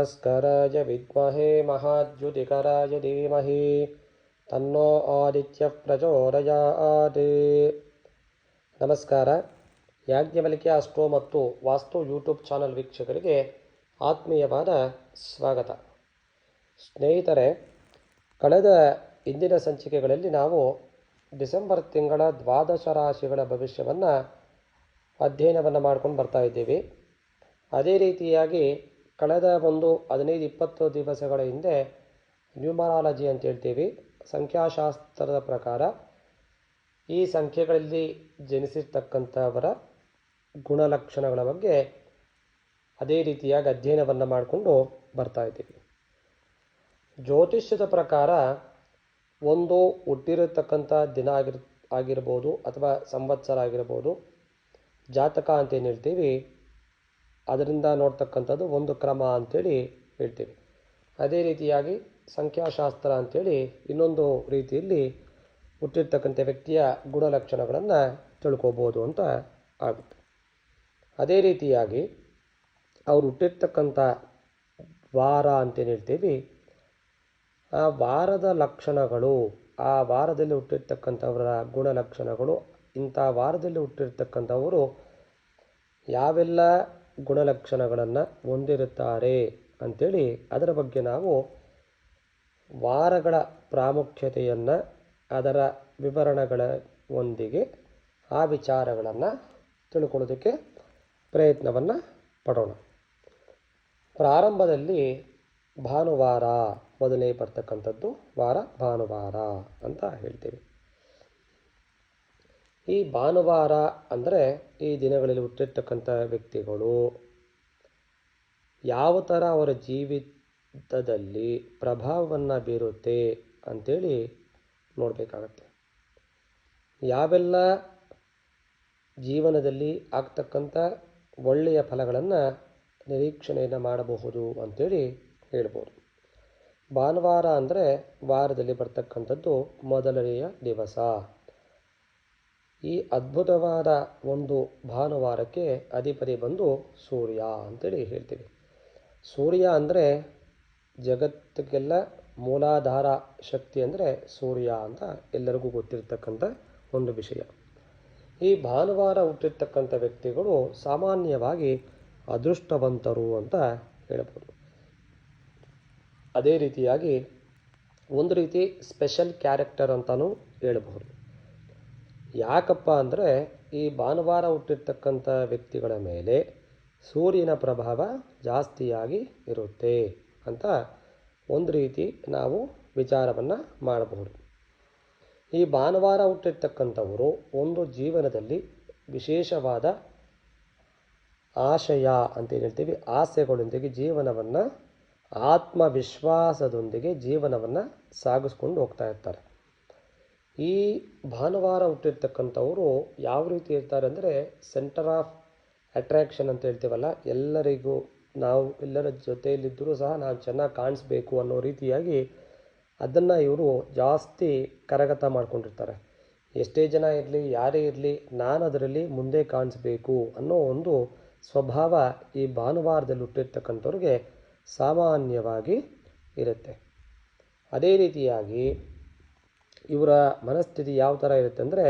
ಭಾಸ್ಕರಾಯ ವಿದ್ಮಹೇ ಮಹಾದ್ಯುತಿಕರಾಯ ಧೀಮಹಿ ತನ್ನೋ ಆದಿತ್ಯ ಪ್ರಚೋದಯಾತ್ ನಮಸ್ಕಾರ ಯಾಜ್ಞವಲಿಕೆ ಅಸ್ಟ್ರೋ ಮತ್ತು ವಾಸ್ತು ಯೂಟ್ಯೂಬ್ ಚಾನಲ್ ವೀಕ್ಷಕರಿಗೆ ಆತ್ಮೀಯವಾದ ಸ್ವಾಗತ. ಸ್ನೇಹಿತರೆ, ಕಳೆದ ಇಂದಿನ ಸಂಚಿಕೆಗಳಲ್ಲಿ ನಾವು ಡಿಸೆಂಬರ್ ತಿಂಗಳ ದ್ವಾದಶ ರಾಶಿಗಳ ಭವಿಷ್ಯವನ್ನು ಅಧ್ಯಯನವನ್ನು ಮಾಡ್ಕೊಂಡು ಬರ್ತಾ ಇದ್ದೀವಿ. ಅದೇ ರೀತಿಯಾಗಿ ಕಳೆದ ಒಂದು ಹದಿನೈದು ಇಪ್ಪತ್ತು ದಿವಸಗಳ ಹಿಂದೆ ನ್ಯೂಮರಾಲಜಿ ಅಂತ ಹೇಳ್ತೀವಿ, ಸಂಖ್ಯಾಶಾಸ್ತ್ರದ ಪ್ರಕಾರ ಈ ಸಂಖ್ಯೆಗಳಲ್ಲಿ ಜನಿಸಿರ್ತಕ್ಕಂಥವರ ಗುಣಲಕ್ಷಣಗಳ ಬಗ್ಗೆ ಅದೇ ರೀತಿಯಾಗಿ ಅಧ್ಯಯನವನ್ನು ಮಾಡಿಕೊಂಡು ಬರ್ತಾ ಇದ್ದೀವಿ. ಜ್ಯೋತಿಷ್ಯದ ಪ್ರಕಾರ ಒಂದು ಹುಟ್ಟಿರತಕ್ಕಂಥ ದಿನ ಆಗಿರ್, ಆಗಿರ್ಬೋದು ಅಥವಾ ಸಂವತ್ಸರ ಆಗಿರ್ಬೋದು, ಜಾತಕ ಅಂತ ಏನು ಹೇಳ್ತೀವಿ ಅದರಿಂದ ನೋಡ್ತಕ್ಕಂಥದ್ದು ಒಂದು ಕ್ರಮ ಅಂಥೇಳಿ ಹೇಳ್ತೀವಿ. ಅದೇ ರೀತಿಯಾಗಿ ಸಂಖ್ಯಾಶಾಸ್ತ್ರ ಅಂಥೇಳಿ ಇನ್ನೊಂದು ರೀತಿಯಲ್ಲಿ ಹುಟ್ಟಿರ್ತಕ್ಕಂಥ ವ್ಯಕ್ತಿಯ ಗುಣಲಕ್ಷಣಗಳನ್ನು ತಿಳ್ಕೋಬೋದು ಅಂತ ಆಗುತ್ತೆ. ಅದೇ ರೀತಿಯಾಗಿ ಅವರು ಹುಟ್ಟಿರ್ತಕ್ಕಂಥ ವಾರ ಅಂತೇನು ಹೇಳ್ತೀವಿ, ಆ ವಾರದ ಲಕ್ಷಣಗಳು, ಆ ವಾರದಲ್ಲಿ ಹುಟ್ಟಿರ್ತಕ್ಕಂಥವರ ಗುಣಲಕ್ಷಣಗಳು, ಇಂಥ ವಾರದಲ್ಲಿ ಹುಟ್ಟಿರ್ತಕ್ಕಂಥವರು ಯಾವೆಲ್ಲ ಗುಣಲಕ್ಷಣಗಳನ್ನು ಹೊಂದಿರುತ್ತಾರೆ ಅಂಥೇಳಿ ಅದರ ಬಗ್ಗೆ ನಾವು ವಾರಗಳ ಪ್ರಾಮುಖ್ಯತೆಯನ್ನು ಅದರ ವಿವರಣೆಗಳ ಒಂದಿಗೆ ಆ ವಿಚಾರಗಳನ್ನು ತಿಳ್ಕೊಳ್ಳೋದಕ್ಕೆ ಪ್ರಯತ್ನವನ್ನು ಪಡೋಣ. ಪ್ರಾರಂಭದಲ್ಲಿ ಭಾನುವಾರ ಮೊದಲೇ ಬರ್ತಕ್ಕಂಥದ್ದು ವಾರ ಭಾನುವಾರ ಅಂತ ಹೇಳ್ತೀವಿ. ಈ ಭಾನುವಾರ ಅಂದರೆ ಈ ದಿನಗಳಲ್ಲಿ ಹುಟ್ಟಿರ್ತಕ್ಕಂಥ ವ್ಯಕ್ತಿಗಳು, ಯಾವ ಥರ ಅವರ ಜೀವಿತದಲ್ಲಿ ಪ್ರಭಾವವನ್ನು ಬೀರುತ್ತೆ ಅಂಥೇಳಿ ನೋಡಬೇಕಾಗತ್ತೆ. ಯಾವೆಲ್ಲ ಜೀವನದಲ್ಲಿ ಆಗ್ತಕ್ಕಂಥ ಒಳ್ಳೆಯ ಫಲಗಳನ್ನು ನಿರೀಕ್ಷಣೆಯನ್ನು ಮಾಡಬಹುದು ಅಂಥೇಳಿ ಹೇಳ್ಬೋದು. ಭಾನುವಾರ ಅಂದರೆ ವಾರದಲ್ಲಿ ಬರ್ತಕ್ಕಂಥದ್ದು ಮೊದಲನೆಯ ದಿವಸ. ಈ ಅದ್ಭುತವಾದ ಒಂದು ಭಾನುವಾರಕ್ಕೆ ಅಧಿಪತಿ ಬಂದು ಸೂರ್ಯ ಅಂತೇಳಿ ಹೇಳ್ತೀವಿ. ಸೂರ್ಯ ಅಂದರೆ ಜಗತ್ತಿಗೆಲ್ಲ ಮೂಲಾಧಾರ ಶಕ್ತಿ ಅಂದರೆ ಸೂರ್ಯ ಅಂತ ಎಲ್ಲರಿಗೂ ಗೊತ್ತಿರತಕ್ಕಂಥ ಒಂದು ವಿಷಯ. ಈ ಭಾನುವಾರ ಹುಟ್ಟಿರ್ತಕ್ಕಂಥ ವ್ಯಕ್ತಿಗಳು ಸಾಮಾನ್ಯವಾಗಿ ಅದೃಷ್ಟವಂತರು ಅಂತ ಹೇಳ್ಬೋದು. ಅದೇ ರೀತಿಯಾಗಿ ಒಂದು ರೀತಿ ಸ್ಪೆಷಲ್ ಕ್ಯಾರೆಕ್ಟರ್ ಅಂತಲೂ ಹೇಳಬಹುದು ಯಾಕಪ್ಪ ಅಂದರೆ ಈ ಭಾನುವಾರ ಹುಟ್ಟಿರ್ತಕ್ಕಂಥ ವ್ಯಕ್ತಿಗಳ ಮೇಲೆ ಸೂರ್ಯನ ಪ್ರಭಾವ ಜಾಸ್ತಿಯಾಗಿ ಇರುತ್ತೆ ಅಂತ ಒಂದು ರೀತಿ ನಾವು ವಿಚಾರವನ್ನು ಮಾಡಬಹುದು. ಈ ಭಾನುವಾರ ಹುಟ್ಟಿರ್ತಕ್ಕಂಥವರು ಒಂದು ಜೀವನದಲ್ಲಿ ವಿಶೇಷವಾದ ಆಶಯ ಅಂತ ಹೇಳ್ತೀವಿ? ಆಸೆಗಳೊಂದಿಗೆ ಜೀವನವನ್ನು, ಆತ್ಮವಿಶ್ವಾಸದೊಂದಿಗೆ ಜೀವನವನ್ನು ಸಾಗಿಸ್ಕೊಂಡು ಹೋಗ್ತಾ ಇರ್ತಾರೆ. ಈ ಭಾನುವಾರ ಹುಟ್ಟಿರ್ತಕ್ಕಂಥವರು ಯಾವ ರೀತಿ ಇರ್ತಾರೆ ಅಂದರೆ ಸೆಂಟರ್ ಆಫ್ ಅಟ್ರ್ಯಾಕ್ಷನ್ ಅಂತ ಹೇಳ್ತೀವಲ್ಲ, ಎಲ್ಲರಿಗೂ ನಾವು ಎಲ್ಲರ ಜೊತೆಯಲ್ಲಿದ್ದರೂ ಸಹ ನಾವು ಚೆನ್ನಾಗಿ ಕಾಣಿಸ್ಬೇಕು ಅನ್ನೋ ರೀತಿಯಾಗಿ ಅದನ್ನು ಇವರು ಜಾಸ್ತಿ ಕರಗತ ಮಾಡ್ಕೊಂಡಿರ್ತಾರೆ. ಎಷ್ಟೇ ಜನ ಇರಲಿ, ಯಾರೇ ಇರಲಿ, ನಾನು ಅದರಲ್ಲಿ ಮುಂದೆ ಕಾಣಿಸ್ಬೇಕು ಅನ್ನೋ ಒಂದು ಸ್ವಭಾವ ಈ ಭಾನುವಾರದಲ್ಲಿ ಹುಟ್ಟಿರ್ತಕ್ಕಂಥವ್ರಿಗೆ ಸಾಮಾನ್ಯವಾಗಿ ಇರುತ್ತೆ. ಅದೇ ರೀತಿಯಾಗಿ ಇವರ ಮನಸ್ಥಿತಿ ಯಾವ ಥರ ಇರುತ್ತೆ ಅಂದರೆ,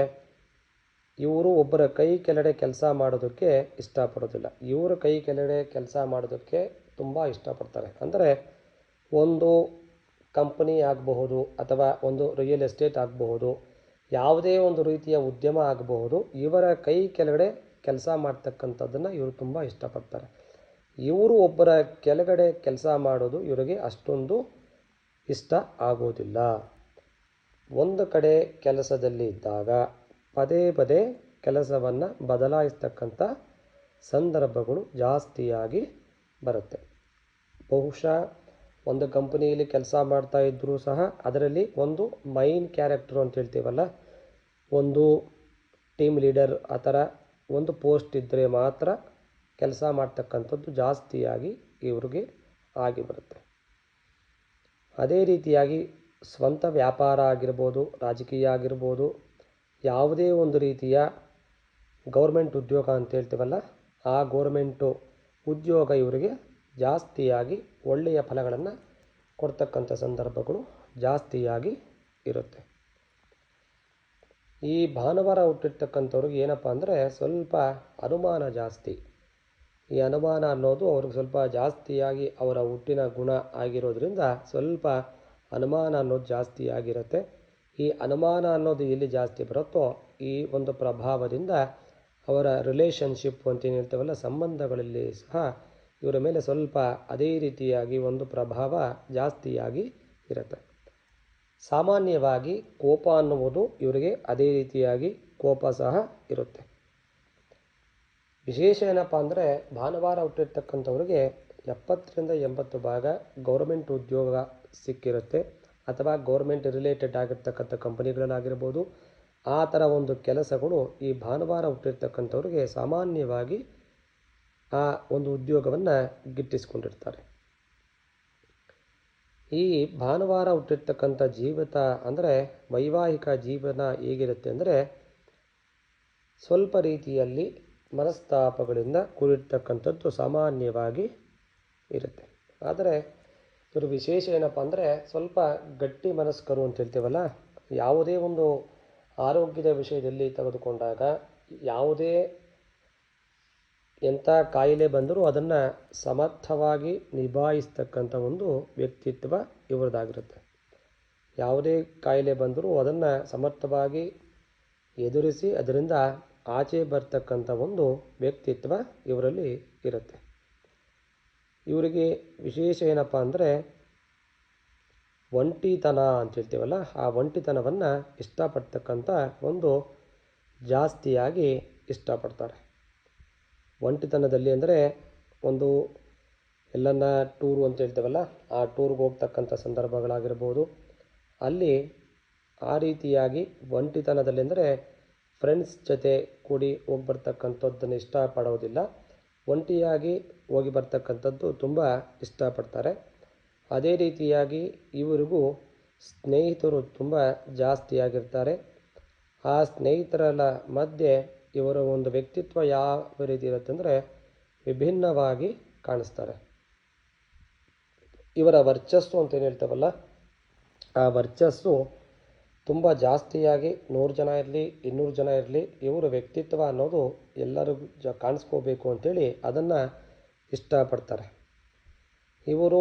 ಇವರು ಒಬ್ಬರ ಕೈ ಕೆಳಗಡೆ ಕೆಲಸ ಮಾಡೋದಕ್ಕೆ ಇಷ್ಟಪಡೋದಿಲ್ಲ. ಇವರ ಕೈ ಕೆಳಗಡೆ ಕೆಲಸ ಮಾಡೋದಕ್ಕೆ ತುಂಬ ಇಷ್ಟಪಡ್ತಾರೆ. ಅಂದರೆ, ಒಂದು ಕಂಪನಿ ಆಗಬಹುದು ಅಥವಾ ಒಂದು ರಿಯಲ್ ಎಸ್ಟೇಟ್ ಆಗಬಹುದು, ಯಾವುದೇ ಒಂದು ರೀತಿಯ ಉದ್ಯಮ ಆಗಬಹುದು, ಇವರ ಕೈ ಕೆಳಗಡೆ ಕೆಲಸ ಮಾಡ್ತಕ್ಕಂಥದ್ದನ್ನು ಇವರು ತುಂಬ ಇಷ್ಟಪಡ್ತಾರೆ. ಇವರು ಒಬ್ಬರ ಕೆಳಗಡೆ ಕೆಲಸ ಮಾಡೋದು ಇವರಿಗೆ ಅಷ್ಟೊಂದು ಇಷ್ಟ ಆಗೋದಿಲ್ಲ. ಒಂದು ಕಡೆ ಕೆಲಸದಲ್ಲಿ ಇದ್ದಾಗ ಪದೇ ಪದೇ ಕೆಲಸವನ್ನು ಬದಲಾಯಿಸ್ತಕ್ಕಂಥ ಸಂದರ್ಭಗಳು ಜಾಸ್ತಿಯಾಗಿ ಬರುತ್ತೆ. ಬಹುಶಃ ಒಂದು ಕಂಪನಿಯಲ್ಲಿ ಕೆಲಸ ಮಾಡ್ತಾ ಇದ್ದರೂ ಸಹ ಅದರಲ್ಲಿ ಒಂದು ಮೈನ್ ಕ್ಯಾರೆಕ್ಟರ್ ಅಂತ ಹೇಳ್ತೀವಲ್ಲ, ಒಂದು ಟೀಮ್ ಲೀಡರ್ ಆ ಥರ ಒಂದು ಪೋಸ್ಟ್ ಇದ್ದರೆ ಮಾತ್ರ ಕೆಲಸ ಮಾಡ್ತಕ್ಕಂಥದ್ದು ಜಾಸ್ತಿಯಾಗಿ ಇವ್ರಿಗೆ ಆಗಿ ಬರುತ್ತೆ. ಅದೇ ರೀತಿಯಾಗಿ ಸ್ವಂತ ವ್ಯಾಪಾರ ಆಗಿರ್ಬೋದು, ರಾಜಕೀಯ ಆಗಿರ್ಬೋದು, ಯಾವುದೇ ಒಂದು ರೀತಿಯ ಗೌರ್ಮೆಂಟ್ ಉದ್ಯೋಗ ಅಂತ ಹೇಳ್ತೀವಲ್ಲ, ಆ ಗೌರ್ಮೆಂಟು ಉದ್ಯೋಗ ಇವರಿಗೆ ಜಾಸ್ತಿಯಾಗಿ ಒಳ್ಳೆಯ ಫಲಗಳನ್ನು ಕೊಡ್ತಕ್ಕಂಥ ಸಂದರ್ಭಗಳು ಜಾಸ್ತಿಯಾಗಿ ಇರುತ್ತೆ. ಈ ಭಾನುವಾರ ಹುಟ್ಟಿರ್ತಕ್ಕಂಥವ್ರಿಗೆ ಏನಪ್ಪ ಅಂದರೆ ಸ್ವಲ್ಪ ಅನುಮಾನ ಜಾಸ್ತಿ. ಈ ಅನುಮಾನ ಅನ್ನೋದು ಅವ್ರಿಗೆ ಸ್ವಲ್ಪ ಜಾಸ್ತಿಯಾಗಿ ಅವರ ಹುಟ್ಟಿನ ಗುಣ ಆಗಿರೋದ್ರಿಂದ ಸ್ವಲ್ಪ ಅನುಮಾನ ಅನ್ನೋದು ಜಾಸ್ತಿ ಆಗಿರುತ್ತೆ. ಈ ಅನುಮಾನ ಅನ್ನೋದು ಎಲ್ಲಿ ಜಾಸ್ತಿ ಬರುತ್ತೋ ಈ ಒಂದು ಪ್ರಭಾವದಿಂದ ಅವರ ರಿಲೇಷನ್ಶಿಪ್ ಅಂತ ಏನು ಹೇಳ್ತೇವಲ್ಲ, ಸಂಬಂಧಗಳಲ್ಲಿ ಸಹ ಇವರ ಮೇಲೆ ಸ್ವಲ್ಪ ಅದೇ ರೀತಿಯಾಗಿ ಒಂದು ಪ್ರಭಾವ ಜಾಸ್ತಿಯಾಗಿ ಇರುತ್ತೆ. ಸಾಮಾನ್ಯವಾಗಿ ಕೋಪ ಅನ್ನುವುದು ಇವರಿಗೆ ಅದೇ ರೀತಿಯಾಗಿ ಕೋಪ ಸಹ ಇರುತ್ತೆ. ವಿಶೇಷ ಏನಪ್ಪ ಅಂದರೆ, ಭಾನುವಾರ ಹುಟ್ಟಿರ್ತಕ್ಕಂಥವ್ರಿಗೆ ಎಪ್ಪತ್ತರಿಂದ ಎಂಬತ್ತು ಭಾಗ ಗೌರ್ಮೆಂಟ್ ಉದ್ಯೋಗ ಸಿಕ್ಕಿರುತ್ತೆ. ಅಥವಾ ಗೌರ್ಮೆಂಟ್ ರಿಲೇಟೆಡ್ ಆಗಿರ್ತಕ್ಕಂಥ ಕಂಪನಿಗಳಲ್ಲಾಗಿರ್ಬೋದು, ಆ ಥರ ಒಂದು ಕೆಲಸಗಳು ಈ ಭಾನುವಾರ ಹುಟ್ಟಿರ್ತಕ್ಕಂಥವ್ರಿಗೆ ಸಾಮಾನ್ಯವಾಗಿ ಆ ಒಂದು ಉದ್ಯೋಗವನ್ನು ಗಿಟ್ಟಿಸ್ಕೊಂಡಿರ್ತಾರೆ. ಈ ಭಾನುವಾರ ಹುಟ್ಟಿರ್ತಕ್ಕಂಥ ಜೀವಿತ ಅಂದರೆ ವೈವಾಹಿಕ ಜೀವನ ಹೇಗಿರುತ್ತೆ ಅಂದರೆ, ಸ್ವಲ್ಪ ರೀತಿಯಲ್ಲಿ ಮನಸ್ತಾಪಗಳಿಂದ ಕೂಡಿರ್ತಕ್ಕಂಥದ್ದು ಸಾಮಾನ್ಯವಾಗಿ ಇರುತ್ತೆ. ಆದರೆ ಇವರು ವಿಶೇಷ ಏನಪ್ಪ ಅಂದರೆ ಸ್ವಲ್ಪ ಗಟ್ಟಿ ಮನಸ್ಕರು ಅಂತ ಹೇಳ್ತೀವಲ್ಲ, ಯಾವುದೇ ಒಂದು ಆರೋಗ್ಯದ ವಿಷಯದಲ್ಲಿ ತೆಗೆದುಕೊಂಡಾಗ ಯಾವುದೇ ಎಂಥ ಕಾಯಿಲೆ ಬಂದರೂ ಅದನ್ನು ಸಮರ್ಥವಾಗಿ ನಿಭಾಯಿಸ್ತಕ್ಕಂಥ ಒಂದು ವ್ಯಕ್ತಿತ್ವ ಇವರದಾಗಿರುತ್ತೆ ಯಾವುದೇ ಕಾಯಿಲೆ ಬಂದರೂ ಅದನ್ನು ಸಮರ್ಥವಾಗಿ ಎದುರಿಸಿ ಅದರಿಂದ ಆಚೆ ಬರ್ತಕ್ಕಂಥ ಒಂದು ವ್ಯಕ್ತಿತ್ವ ಇವರಲ್ಲಿ ಇರುತ್ತೆ. ಇವರಿಗೆ ವಿಶೇಷ ಏನಪ್ಪ ಅಂದರೆ ಒಂಟಿತನ ಅಂತ ಹೇಳ್ತೀವಲ್ಲ, ಆ ಒಂಟಿತನವನ್ನು ಇಷ್ಟಪಡ್ತಕ್ಕಂಥ ಒಂದು ಜಾಸ್ತಿಯಾಗಿ ಇಷ್ಟಪಡ್ತಾರೆ. ಒಂಟಿತನದಲ್ಲಿ ಅಂದರೆ ಒಂದು ಎಲ್ಲನ್ನ ಟೂರು ಅಂತ ಹೇಳ್ತೇವಲ್ಲ, ಆ ಟೂರ್ಗೆ ಹೋಗ್ತಕ್ಕಂಥ ಸಂದರ್ಭಗಳಾಗಿರ್ಬೋದು. ಅಲ್ಲಿ ಆ ರೀತಿಯಾಗಿ ಒಂಟಿತನದಲ್ಲಿ ಅಂದರೆ ಫ್ರೆಂಡ್ಸ್ ಜೊತೆ ಕೂಡಿ ಹೋಗಿ ಬರ್ತಕ್ಕಂಥದ್ದನ್ನು ಇಷ್ಟಪಡೋದಿಲ್ಲ. ಒಂಟಿಯಾಗಿ ಹೋಗಿ ಬರ್ತಕ್ಕಂಥದ್ದು ತುಂಬ ಇಷ್ಟಪಡ್ತಾರೆ. ಅದೇ ರೀತಿಯಾಗಿ ಇವರಿಗೂ ಸ್ನೇಹಿತರು ತುಂಬ ಜಾಸ್ತಿಯಾಗಿರ್ತಾರೆ. ಆ ಸ್ನೇಹಿತರೆಲ್ಲ ಮಧ್ಯೆ ಇವರ ಒಂದು ವ್ಯಕ್ತಿತ್ವ ಯಾವ ರೀತಿ ಇರುತ್ತೆ ಅಂದರೆ ವಿಭಿನ್ನವಾಗಿ ಕಾಣಿಸ್ತಾರೆ. ಇವರ ವರ್ಚಸ್ಸು ಅಂತ ಏನು ಹೇಳ್ತೇವಲ್ಲ, ಆ ವರ್ಚಸ್ಸು ತುಂಬ ಜಾಸ್ತಿಯಾಗಿ ನೂರು ಜನ ಇರಲಿ, ಇನ್ನೂರು ಜನ ಇರಲಿ, ಇವರ ವ್ಯಕ್ತಿತ್ವ ಅನ್ನೋದು ಎಲ್ಲರಿಗೂ ಜ, ಕಾಣಿಸ್ಕೋಬೇಕು ಅಂಥೇಳಿ ಅದನ್ನು ಇಷ್ಟಪಡ್ತಾರೆ. ಇವರು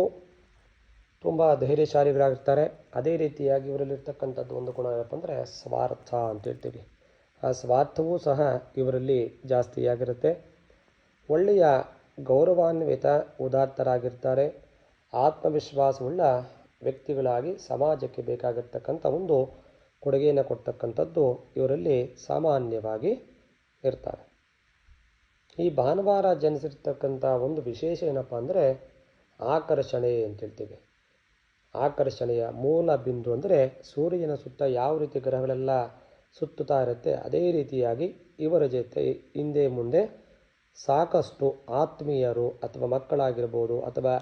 ತುಂಬ ಧೈರ್ಯಶಾಲಿಗಳಾಗಿರ್ತಾರೆ. ಅದೇ ರೀತಿಯಾಗಿ ಇವರಲ್ಲಿರ್ತಕ್ಕಂಥದ್ದು ಒಂದು ಗುಣ ಏನಪ್ಪ ಅಂದರೆ ಸ್ವಾರ್ಥ ಅಂತ ಹೇಳ್ತೀವಿ. ಆ ಸ್ವಾರ್ಥವೂ ಸಹ ಇವರಲ್ಲಿ ಜಾಸ್ತಿಯಾಗಿರುತ್ತೆ ಒಳ್ಳೆಯ ಗೌರವಾನ್ವಿತ, ಉದಾತ್ತರಾಗಿರ್ತಾರೆ. ಆತ್ಮವಿಶ್ವಾಸವುಳ್ಳ ವ್ಯಕ್ತಿಗಳಾಗಿ ಸಮಾಜಕ್ಕೆ ಬೇಕಾಗಿರ್ತಕ್ಕಂಥ ಒಂದು ಕೊಡುಗೆಯನ್ನು ಕೊಡ್ತಕ್ಕಂಥದ್ದು ಇವರಲ್ಲಿ ಸಾಮಾನ್ಯವಾಗಿ ಇರ್ತಾರೆ. ಈ ಭಾನುವಾರ ಜನಿಸಿರ್ತಕ್ಕಂಥ ಒಂದು ವಿಶೇಷ ಏನಪ್ಪ ಅಂದರೆ ಆಕರ್ಷಣೆ ಅಂತ ಹೇಳ್ತೀವಿ. ಆಕರ್ಷಣೆಯ ಮೂಲ ಬಿಂದು ಅಂದರೆ ಸೂರ್ಯನ ಸುತ್ತ ಯಾವ ರೀತಿ ಗ್ರಹಗಳೆಲ್ಲ ಸುತ್ತುತ್ತಾ ಇರುತ್ತೆ, ಅದೇ ರೀತಿಯಾಗಿ ಇವರ ಜೊತೆ ಹಿಂದೆ ಮುಂದೆ ಸಾಕಷ್ಟು ಆತ್ಮೀಯರು ಅಥವಾ ಮಕ್ಕಳಾಗಿರ್ಬೋದು ಅಥವಾ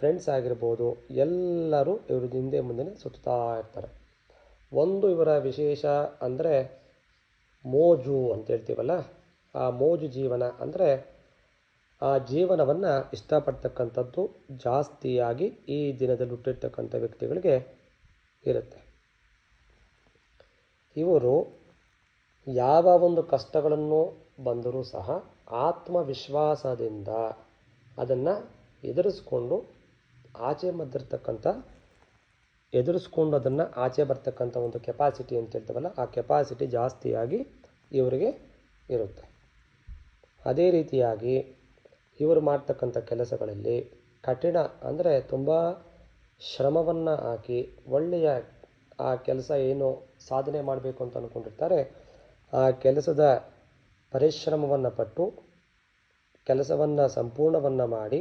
ಫ್ರೆಂಡ್ಸ್ ಆಗಿರ್ಬೋದು ಎಲ್ಲರೂ ಇವರು ಹಿಂದೆ ಮುಂದೆ ಸುತ್ತುತ್ತಾ ಇರ್ತಾರೆ. ಒಂದು ಇವರ ವಿಶೇಷ ಅಂದರೆ ಮೋಜು ಅಂತ ಹೇಳ್ತೀವಲ್ಲ ಆ ಮೋಜು ಜೀವನ ಅಂದರೆ ಆ ಜೀವನವನ್ನು ಇಷ್ಟಪಡ್ತಕ್ಕಂಥದ್ದು ಜಾಸ್ತಿಯಾಗಿ ಈ ದಿನದಲ್ಲಿ ಹುಟ್ಟಿರ್ತಕ್ಕಂಥ ವ್ಯಕ್ತಿಗಳಿಗೆ ಇರುತ್ತೆ. ಇವರು ಯಾವ ಒಂದು ಕಷ್ಟಗಳನ್ನು ಬಂದರೂ ಸಹ ಆತ್ಮವಿಶ್ವಾಸದಿಂದ ಅದನ್ನು ಎದುರಿಸ್ಕೊಂಡು ಆಚೆ ಬಂದಿರತಕ್ಕಂಥ ಎದುರಿಸ್ಕೊಂಡು ಅದನ್ನು ಆಚೆ ಬರ್ತಕ್ಕಂಥ ಒಂದು ಕೆಪಾಸಿಟಿ ಅಂತ ಹೇಳ್ತೀವಲ್ಲ, ಆ ಕೆಪಾಸಿಟಿ ಜಾಸ್ತಿಯಾಗಿ ಇವರಿಗೆ ಇರುತ್ತೆ. ಅದೇ ರೀತಿಯಾಗಿ ಇವರು ಮಾಡ್ತಕ್ಕಂಥ ಕೆಲಸಗಳಲ್ಲಿ ಕಠಿಣ ಅಂದರೆ ತುಂಬ ಶ್ರಮವನ್ನು ಹಾಕಿ ಒಳ್ಳೆಯ ಆ ಕೆಲಸ ಏನು ಸಾಧನೆ ಮಾಡಬೇಕು ಅಂತ ಅಂದ್ಕೊಂಡಿರ್ತಾರೆ ಆ ಕೆಲಸದ ಪರಿಶ್ರಮವನ್ನು ಪಟ್ಟು ಕೆಲಸವನ್ನು ಸಂಪೂರ್ಣವನ್ನು ಮಾಡಿ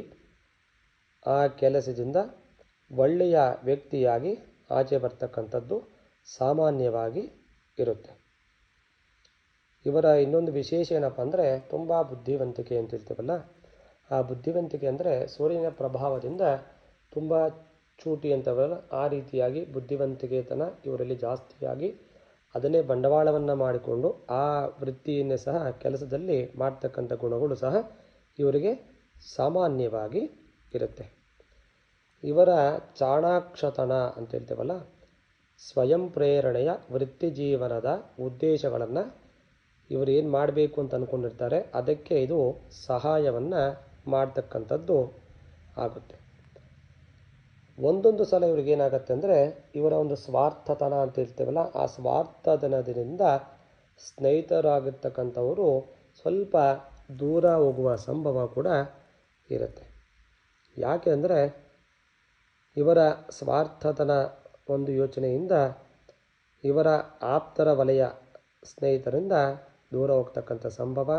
ಆ ಕೆಲಸದಿಂದ ಒಳ್ಳೆಯ ವ್ಯಕ್ತಿಯಾಗಿ ಆಚೆ ಬರ್ತಕ್ಕಂಥದ್ದು ಸಾಮಾನ್ಯವಾಗಿ ಇರುತ್ತೆ. ಇವರ ಇನ್ನೊಂದು ವಿಶೇಷ ಏನಪ್ಪ ಅಂದರೆ ತುಂಬ ಬುದ್ಧಿವಂತಿಕೆ ಅಂತ ಹೇಳ್ತೀವಲ್ಲ? ಆ ಬುದ್ಧಿವಂತಿಕೆ ಅಂದರೆ ಸೂರ್ಯನ ಪ್ರಭಾವದಿಂದ ತುಂಬ ಚೂಟಿ ಅಂತವಲ್ಲ ಆ ರೀತಿಯಾಗಿ ಬುದ್ಧಿವಂತಿಕೆತನ ಇವರಲ್ಲಿ ಜಾಸ್ತಿಯಾಗಿ ಅದನ್ನೇ ಬಂಡವಾಳವನ್ನು ಮಾಡಿಕೊಂಡು ಆ ವೃತ್ತಿಯನ್ನೇ ಸಹ ಕೆಲಸದಲ್ಲಿ ಮಾಡ್ತಕ್ಕಂಥ ಗುಣಗಳು ಸಹ ಇವರಿಗೆ ಸಾಮಾನ್ಯವಾಗಿ ಇರುತ್ತೆ. ಇವರ ಚಾಣಾಕ್ಷತನ ಅಂತ ಹೇಳ್ತೇವಲ್ಲ, ಸ್ವಯಂ ಪ್ರೇರಣೆಯ ವೃತ್ತಿ ಜೀವನದ ಉದ್ದೇಶಗಳನ್ನು ಇವರು ಏನು ಮಾಡಬೇಕು ಅಂತ ಅಂದ್ಕೊಂಡಿರ್ತಾರೆ ಅದಕ್ಕೆ ಇದು ಸಹಾಯವನ್ನು ಮಾಡ್ತಕ್ಕಂಥದ್ದು ಆಗುತ್ತೆ. ಒಂದೊಂದು ಸಲ ಇವ್ರಿಗೆ ಏನಾಗುತ್ತೆ ಅಂದರೆ, ಇವರ ಒಂದು ಸ್ವಾರ್ಥತನ ಅಂತ ಹೇಳ್ತೇವಲ್ಲ, ಆ ಸ್ವಾರ್ಥತನದಿಂದ ಸ್ನೇಹಿತರಾಗಿರ್ತಕ್ಕಂಥವರು ಸ್ವಲ್ಪ ದೂರ ಹೋಗುವ ಸಂಭವ ಕೂಡ ಇರುತ್ತೆ. ಯಾಕೆ ಅಂದರೆ, ಇವರ ಸ್ವಾರ್ಥತನ ಒಂದು ಯೋಚನೆಯಿಂದ, ಇವರ ಆಪ್ತರ ವಲಯ ಸ್ನೇಹಿತರಿಂದ ದೂರ ಹೋಗ್ತಕ್ಕಂಥ ಸಂಭವ,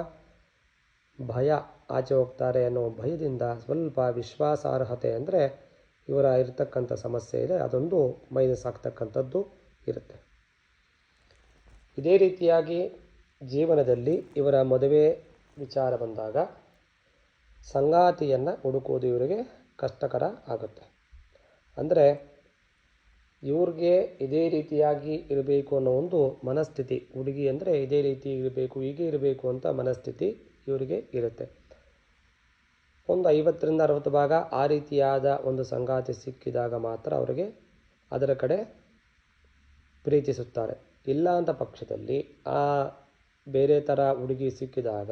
ಭಯ ಆಚೆ ಹೋಗ್ತಾರೆ ಅನ್ನೋ ಭಯದಿಂದ ಸ್ವಲ್ಪ ವಿಶ್ವಾಸಾರ್ಹತೆ ಅಂದರೆ ಇವರ ಇರತಕ್ಕಂಥ ಸಮಸ್ಯೆ ಇದೆ, ಅದೊಂದು ಮೈನಸ್ ಆಗ್ತಕ್ಕಂಥದ್ದು ಇರುತ್ತೆ. ಇದೇ ರೀತಿಯಾಗಿ ಜೀವನದಲ್ಲಿ ಇವರ ಮದುವೆ ವಿಚಾರ ಬಂದಾಗ ಸಂಗಾತಿಯನ್ನು ಹುಡುಕುವುದು ಇವರಿಗೆ ಕಷ್ಟಕರ ಆಗುತ್ತೆ. ಅಂದರೆ ಇವ್ರಿಗೆ ಇದೇ ರೀತಿಯಾಗಿ ಇರಬೇಕು ಅನ್ನೋ ಒಂದು ಮನಸ್ಥಿತಿ. ಹುಡುಗಿ ಅಂದರೆ ಇದೇ ರೀತಿ ಇರಬೇಕು, ಹೀಗೆ ಇರಬೇಕು ಅಂತ ಮನಸ್ಥಿತಿ ಇವರಿಗೆ ಇರುತ್ತೆ. ಒಂದು ಐವತ್ತರಿಂದ ಅರವತ್ತು ಭಾಗ ಆ ರೀತಿಯಾದ ಒಂದು ಸಂಗಾತಿ ಸಿಕ್ಕಿದಾಗ ಮಾತ್ರ ಅವರಿಗೆ ಅದರ ಕಡೆ ಪ್ರೀತಿಸುತ್ತಾರೆ. ಇಲ್ಲ ಅಂತ ಪಕ್ಷದಲ್ಲಿ ಆ ಬೇರೆ ಥರ ಹುಡುಗಿ ಸಿಕ್ಕಿದಾಗ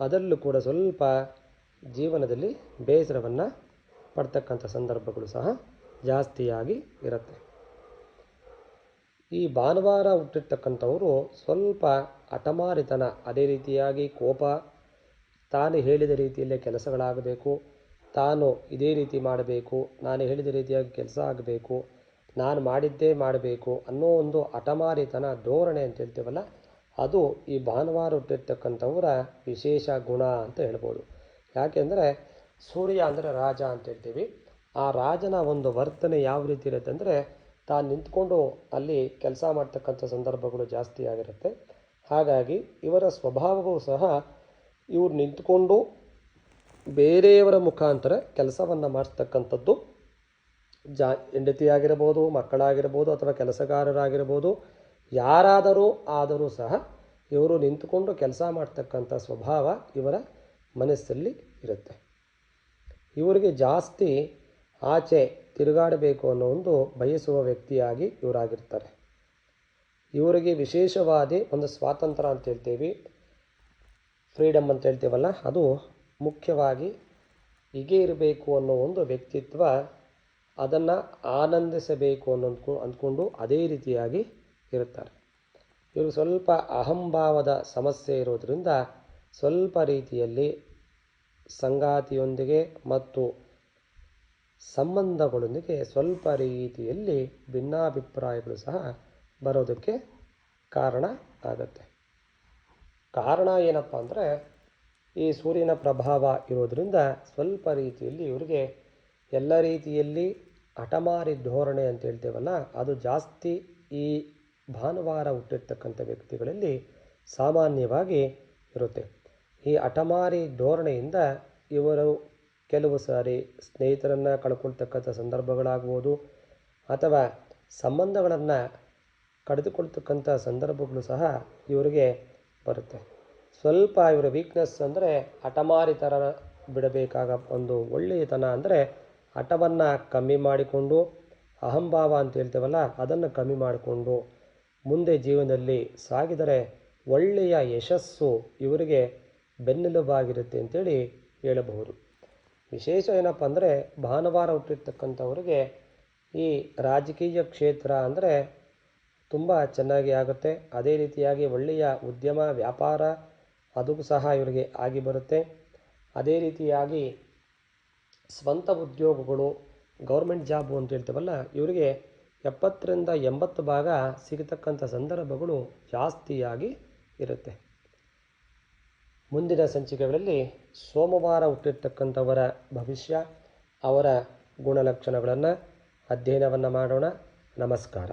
ಅದರಲ್ಲೂ ಕೂಡ ಸ್ವಲ್ಪ ಜೀವನದಲ್ಲಿ ಬೇಸರವನ್ನು ಪಡ್ತಕ್ಕಂಥ ಸಂದರ್ಭಗಳು ಸಹ ಜಾಸ್ತಿಯಾಗಿ ಇರುತ್ತೆ. ಈ ಭಾನುವಾರ ಹುಟ್ಟಿರ್ತಕ್ಕಂಥವರು ಸ್ವಲ್ಪ ಹಠಮಾರಿತನ, ಅದೇ ರೀತಿಯಾಗಿ ಕೋಪ, ತಾನು ಹೇಳಿದ ರೀತಿಯಲ್ಲೇ ಕೆಲಸಗಳಾಗಬೇಕು, ತಾನು ಇದೇ ರೀತಿ ಮಾಡಬೇಕು, ನಾನು ಹೇಳಿದ ರೀತಿಯಾಗಿ ಕೆಲಸ ಆಗಬೇಕು, ನಾನು ಮಾಡಿದ್ದೇ ಮಾಡಬೇಕು ಅನ್ನೋ ಒಂದು ಹಠಮಾರಿತನ, ಧೋರಣೆ ಅಂತ ಹೇಳ್ತೀವಲ್ಲ, ಅದು ಈ ಭಾನುವಾರ ಹುಟ್ಟಿರ್ತಕ್ಕಂಥವರ ವಿಶೇಷ ಗುಣ ಅಂತ ಹೇಳ್ಬೋದು. ಯಾಕೆಂದರೆ ಸೂರ್ಯ ಅಂದರೆ ರಾಜ ಅಂತ ಹೇಳ್ತೀವಿ. ಆ ರಾಜನ ಒಂದು ವರ್ತನೆ ಯಾವ ರೀತಿ ಇರುತ್ತೆ ಅಂದರೆ ತಾನು ನಿಂತ್ಕೊಂಡು ಅಲ್ಲಿ ಕೆಲಸ ಮಾಡ್ತಕ್ಕಂಥ ಸಂದರ್ಭಗಳು ಜಾಸ್ತಿ ಆಗಿರುತ್ತೆ. ಹಾಗಾಗಿ ಇವರ ಸ್ವಭಾವವೂ ಸಹ ಇವ್ರು ನಿಂತ್ಕೊಂಡು ಬೇರೆಯವರ ಮುಖಾಂತರ ಕೆಲಸವನ್ನು ಮಾಡಿಸ್ತಕ್ಕಂಥದ್ದು ಜಾ ಹೆಂಡತಿಯಾಗಿರ್ಬೋದು, ಮಕ್ಕಳಾಗಿರ್ಬೋದು ಅಥವಾ ಕೆಲಸಗಾರರಾಗಿರ್ಬೋದು, ಯಾರಾದರೂ ಆದರೂ ಸಹ ಇವರು ನಿಂತುಕೊಂಡು ಕೆಲಸ ಮಾಡ್ತಕ್ಕಂಥ ಸ್ವಭಾವ ಇವರ ಮನಸ್ಸಲ್ಲಿ ಇರುತ್ತೆ. ಇವರಿಗೆ ಜಾಸ್ತಿ ಆಚೆ ತಿರುಗಾಡಬೇಕು ಅನ್ನೋ ಒಂದು ಬಯಸುವ ವ್ಯಕ್ತಿಯಾಗಿ ಇವರಾಗಿರ್ತಾರೆ. ಇವರಿಗೆ ವಿಶೇಷವಾದಿ ಒಂದು ಸ್ವಾತಂತ್ರ್ಯ ಅಂತ ಹೇಳ್ತೀವಿ. ಫ್ರೀಡಮ್ ಅಂತ ಹೇಳ್ತೀವಲ್ಲ, ಅದು ಮುಖ್ಯವಾಗಿ ಹೀಗೆ ಇರಬೇಕು ಅನ್ನೋ ಒಂದು ವ್ಯಕ್ತಿತ್ವ ಅದನ್ನು ಆನಂದಿಸಬೇಕು ಅನ್ನೋ ಅಂದ್ಕೊಂಡು ಅದೇ ರೀತಿಯಾಗಿ ಇರುತ್ತಾರೆ. ಇವರು ಸ್ವಲ್ಪ ಅಹಂಭಾವದ ಸಮಸ್ಯೆ ಇರೋದರಿಂದ ಸ್ವಲ್ಪ ರೀತಿಯಲ್ಲಿ ಸಂಗಾತಿಯೊಂದಿಗೆ ಮತ್ತು ಸಂಬಂಧಗಳೊಂದಿಗೆ ಸ್ವಲ್ಪ ರೀತಿಯಲ್ಲಿ ಭಿನ್ನಾಭಿಪ್ರಾಯಗಳು ಸಹ ಬರೋದಕ್ಕೆ ಕಾರಣ ಆಗುತ್ತೆ. ಕಾರಣ ಏನಪ್ಪ ಅಂದರೆ, ಈ ಸೂರ್ಯನ ಪ್ರಭಾವ ಇರೋದರಿಂದ ಸ್ವಲ್ಪ ರೀತಿಯಲ್ಲಿ ಇವರಿಗೆ ಎಲ್ಲ ರೀತಿಯಲ್ಲಿ ಹಠಮಾರಿ ಧೋರಣೆ ಅಂತ ಹೇಳ್ತೇವಲ್ಲ, ಅದು ಜಾಸ್ತಿ ಈ ಭಾನುವಾರ ಹುಟ್ಟಿರ್ತಕ್ಕಂಥ ವ್ಯಕ್ತಿಗಳಲ್ಲಿ ಸಾಮಾನ್ಯವಾಗಿ ಇರುತ್ತೆ. ಈ ಹಠಮಾರಿ ಧೋರಣೆಯಿಂದ ಇವರು ಕೆಲವು ಸಾರಿ ಸ್ನೇಹಿತರನ್ನು ಕಳ್ಕೊಳ್ತಕ್ಕಂಥ ಸಂದರ್ಭಗಳಾಗ್ಬೋದು ಅಥವಾ ಸಂಬಂಧಗಳನ್ನು ಕಡಿದುಕೊಳ್ತಕ್ಕಂಥ ಸಂದರ್ಭಗಳು ಸಹ ಇವರಿಗೆ ಬರುತ್ತೆ. ಸ್ವಲ್ಪ ಇವರ ವೀಕ್ನೆಸ್ ಅಂದರೆ ಹಠಮಾರಿ ಥರ ಬಿಡಬೇಕಾಗ ಒಂದು ಒಳ್ಳೆಯತನ ಅಂದರೆ ಹಠವನ್ನು ಕಮ್ಮಿ ಮಾಡಿಕೊಂಡು ಅಹಂಭಾವ ಅಂತ ಹೇಳ್ತೇವಲ್ಲ ಅದನ್ನು ಕಮ್ಮಿ ಮಾಡಿಕೊಂಡು ಮುಂದೆ ಜೀವನದಲ್ಲಿ ಸಾಗಿದರೆ ಒಳ್ಳೆಯ ಯಶಸ್ಸು ಇವರಿಗೆ ಬೆನ್ನೆಲುಬಾಗಿರುತ್ತೆ ಅಂತೇಳಿ ಹೇಳಬಹುದು. ವಿಶೇಷ ಏನಪ್ಪ ಅಂದರೆ ಭಾನುವಾರ ಹುಟ್ಟಿರ್ತಕ್ಕಂಥವ್ರಿಗೆ ಈ ರಾಜಕೀಯ ಕ್ಷೇತ್ರ ಅಂದರೆ ತುಂಬ ಚೆನ್ನಾಗಿ ಆಗುತ್ತೆ. ಅದೇ ರೀತಿಯಾಗಿ ಒಳ್ಳೆಯ ಉದ್ಯಮ, ವ್ಯಾಪಾರ ಅದು ಸಹ ಇವರಿಗೆ ಆಗಿ ಬರುತ್ತೆ. ಅದೇ ರೀತಿಯಾಗಿ ಸ್ವಂತ ಉದ್ಯೋಗಗಳು, ಗೌರ್ಮೆಂಟ್ ಜಾಬು ಅಂತ ಹೇಳ್ತೇವಲ್ಲ, ಇವರಿಗೆ ಎಪ್ಪತ್ತರಿಂದ ಎಂಬತ್ತು ಭಾಗ ಸಿಗತಕ್ಕಂಥ ಸಂದರ್ಭಗಳು ಜಾಸ್ತಿಯಾಗಿ ಇರುತ್ತೆ. ಮುಂದಿನ ಸಂಚಿಕೆಗಳಲ್ಲಿ ಸೋಮವಾರ ಹುಟ್ಟಿರ್ತಕ್ಕಂಥವರ ಭವಿಷ್ಯ ಅವರ ಗುಣಲಕ್ಷಣಗಳನ್ನು ಅಧ್ಯಯನವನ್ನು ಮಾಡೋಣ. ನಮಸ್ಕಾರ.